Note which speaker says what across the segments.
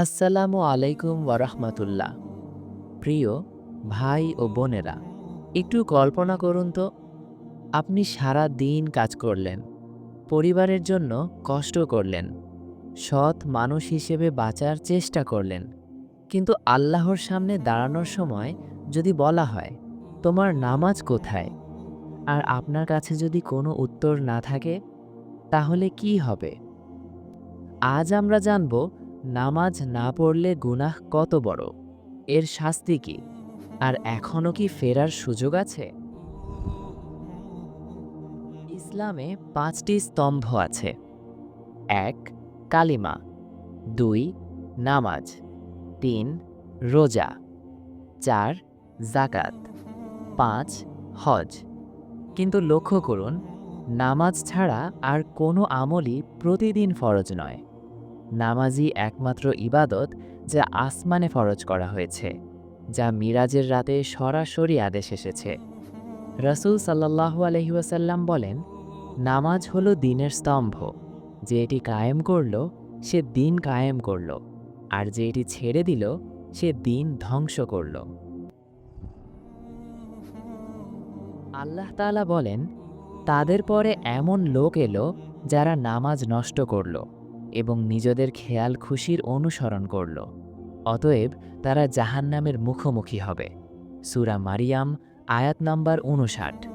Speaker 1: আসসালামু আলাইকুম ওয়ারহমাতুল্লাহ। প্রিয় ভাই ও বোনেরা, একটু কল্পনা করুন তো, আপনি সারা দিন কাজ করলেন, পরিবারের জন্য কষ্ট করলেন, সৎ মানুষ হিসেবে বাঁচার চেষ্টা করলেন, কিন্তু আল্লাহর সামনে দাঁড়ানোর সময় যদি বলা হয়, তোমার নামাজ কোথায়? আর আপনার কাছে যদি কোনো উত্তর না থাকে, তাহলে কি হবে? আজ আমরা জানব নামাজ না পড়লে গুনাহ কত বড়? এর শাস্তি কি? আর এখনও কি ফেরার সুযোগ আছে? ইসলামে পাঁচটি স্তম্ভ আছে। এক, কালিমা। দুই, নামাজ। তিন, রোজা। চার জাকাত পাঁচ, হজ। কিন্তু লক্ষ্য করুন, নামাজ ছাড়া আর কোনো আমলই প্রতিদিন ফরজ নয়। নামাজই একমাত্র ইবাদত যা আসমানে ফরজ করা হয়েছে, যা মিরাজের রাতে সরাসরি আদেশ এসেছে। রসুল সাল্লাহু আলহিউসাল্লাম বলেন, নামাজ হলো দিনের স্তম্ভ। যে এটি কায়েম করল, সে দিন কায়েম করল। আর যে এটি ছেড়ে দিল, সে দিন ধ্বংস করল। আল্লাহ তাআলা বলেন, তাদের পরে এমন লোক এলো যারা নামাজ নষ্ট করল। এবং নিজেদের খেয়াল খুশির অনুসরণ করল। অতএব তারা জাহান্নামের মুখোমুখি হবে। সুরা মারিয়াম, আয়াত নাম্বার উনষাট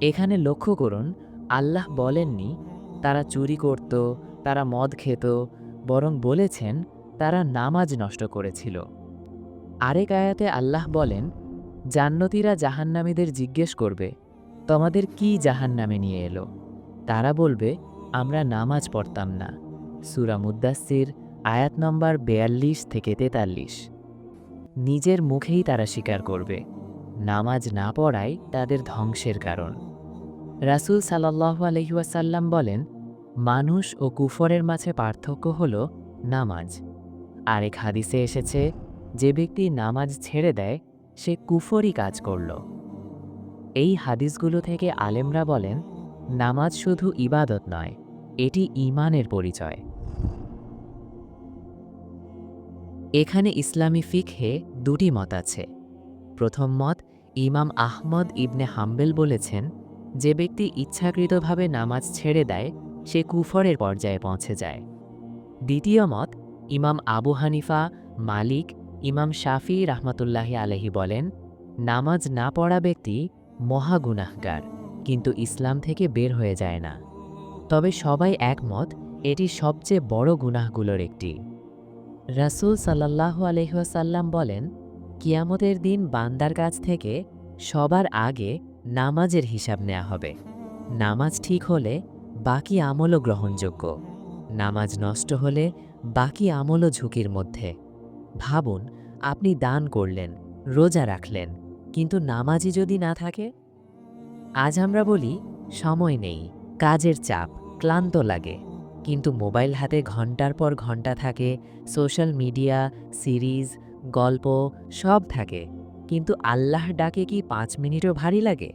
Speaker 1: এখানে লক্ষ্য করুন, আল্লাহ বলেননি, তারা চুরি করত, তারা মদ খেত, বরং বলেছেন, তারা নামাজ নষ্ট করেছিল। আরেক আয়াতে আল্লাহ বলেন, জান্নতীরা জাহান্নামীদের জিজ্ঞেস করবে, তোমাদের কি জাহান্নামে নিয়ে এলো? তারা বলবে, আমরা নামাজ পড়তাম না। সুরা মুদাসির আয়াত নম্বর বেয়াল্লিশ থেকে তেতাল্লিশ। নিজের মুখেই তারা স্বীকার করবে, নামাজ না পড়াই তাদের ধ্বংসের কারণ। রাসুল সাল্লাহু আলহিউসাল্লাম বলেন, মানুষ ও কুফরের মাঝে পার্থক্য হল নামাজ। আরেক হাদিসে এসেছে, যে ব্যক্তি নামাজ ছেড়ে দেয়, সে কুফরই কাজ করল। এই হাদিসগুলো থেকে আলেমরা বলেন, নামাজ শুধু ইবাদত নয়, এটি ইমানের পরিচয়। এখানে ইসলামী ফিকহে দুটি মত আছে। প্রথম মত ইমাম আহমদ ইবনে হাম্বেল বলেছেন, যে ব্যক্তি ইচ্ছাকৃতভাবে নামাজ ছেড়ে দেয়, সে কুফরের পর্যায়ে পৌঁছে যায়। দ্বিতীয় মত ইমাম আবু হানিফা, মালিক, ইমাম শাফি রাহমাতুল্লাহি আলহি বলেন, নামাজ না পড়া ব্যক্তি মহাগুনাহগার কিন্তু ইসলাম থেকে বের হয়ে যায় না। তবে সবাই একমত, এটি সবচেয়ে বড় গুনাহগুলোর একটি। রাসূল সাল্লাল্লাহু আলহিহাসাল্লাম বলেন, কিয়ামতের দিন বান্দার কাছ থেকে সবার আগে নামাজের হিসাব নেওয়া হবে। নামাজ ঠিক হলে বাকি আমলও গ্রহণযোগ্য। নামাজ নষ্ট হলে বাকি আমলও ঝুঁকির মধ্যে। ভাবুন, আপনি দান করলেন, রোজা রাখলেন, কিন্তু নামাজই যদি না থাকে? আজ আমরা বলি, সময় নেই, কাজের চাপ, ক্লান্ত লাগে। কিন্তু মোবাইল হাতে ঘণ্টার পর ঘণ্টা থাকে, সোশ্যাল মিডিয়া, সিরিজ, গল্প সব থাকে। কিন্তু আল্লাহ ডাকে কি পাঁচ মিনিটও ভারী লাগে?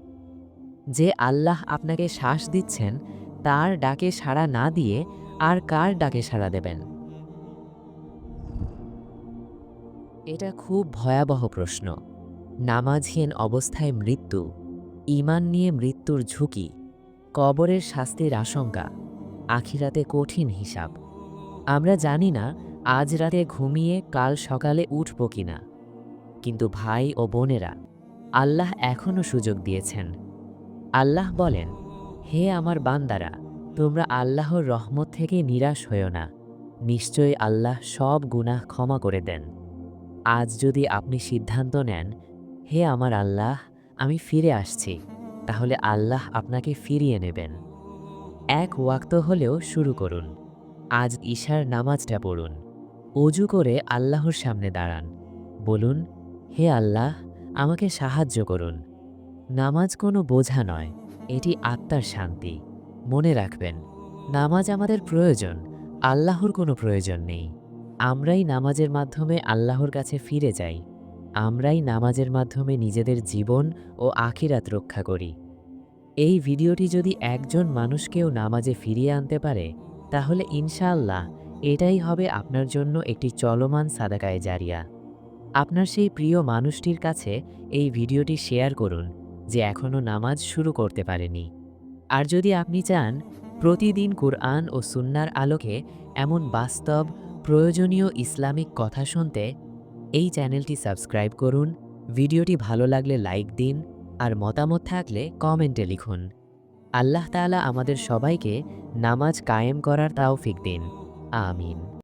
Speaker 1: যে আল্লাহ আপনাকে শ্বাস দিচ্ছেন, তার ডাকে সাড়া না দিয়ে আর কার ডাকে সাড়া দেবেন? এটা খুব ভয়াবহ প্রশ্ন। নামাজহীন অবস্থায় মৃত্যু ইমান নিয়ে মৃত্যুর ঝুঁকি, কবরের শাস্তির আশঙ্কা। আখিরাতে কঠিন হিসাব। আমরা জানি না আজ রাতে ঘুমিয়ে কাল সকালে উঠব কিনা। কিন্তু ভাই ও বোনেরা, আল্লাহ এখনও সুযোগ দিয়েছেন। আল্লাহ বলেন, হে আমার বান্দারা, তোমরা আল্লাহর রহমত থেকে নিরাশ হও না। নিশ্চয়ই আল্লাহ সব গুনাহ ক্ষমা করে দেন। আজ যদি আপনি সিদ্ধান্ত নেন, হে আমার আল্লাহ, আমি ফিরে আসছি। তাহলে আল্লাহ আপনাকে ফিরিয়ে নেবেন। এক ওয়াক্ত হলেও শুরু করুন। আজ ঈশার নামাজটা পড়ুন। অজু করে আল্লাহর সামনে দাঁড়ান। বলুন, হে আল্লাহ, আমাকে সাহায্য করুন। নামাজ কোনো বোঝা নয়, এটি আত্মার শান্তি। মনে রাখবেন, নামাজ আমাদের প্রয়োজন, আল্লাহর কোনো প্রয়োজন নেই। আমরাই নামাজের মাধ্যমে আল্লাহর কাছে ফিরে যাই। আমরাই নামাজের মাধ্যমে নিজেদের জীবন ও আখিরাত রক্ষা করি। এই ভিডিওটি যদি একজন মানুষকেও নামাজে ফিরিয়ে আনতে পারে, তাহলে ইনশাআল্লাহ এটাই হবে আপনার জন্য একটি চলমান সাদাকায় জারিয়া। আপনার সেই প্রিয় মানুষটির কাছে এই ভিডিওটি শেয়ার করুন, যে এখনও নামাজ শুরু করতে পারেনি। আর যদি আপনি চান, প্রতিদিন কুরআন ও সুন্নার আলোকে এমন বাস্তব, প্রয়োজনীয় ইসলামিক কথা শুনতে, এই চ্যানেলটি সাবস্ক্রাইব করুন, ভিডিওটি ভালো লাগলে লাইক দিন আর মতামত থাকলে কমেন্টে লিখুন। আল্লাহ তালা আমাদের সবাইকে নামাজ কায়েম করার তাও ফিক দিন। আমিন।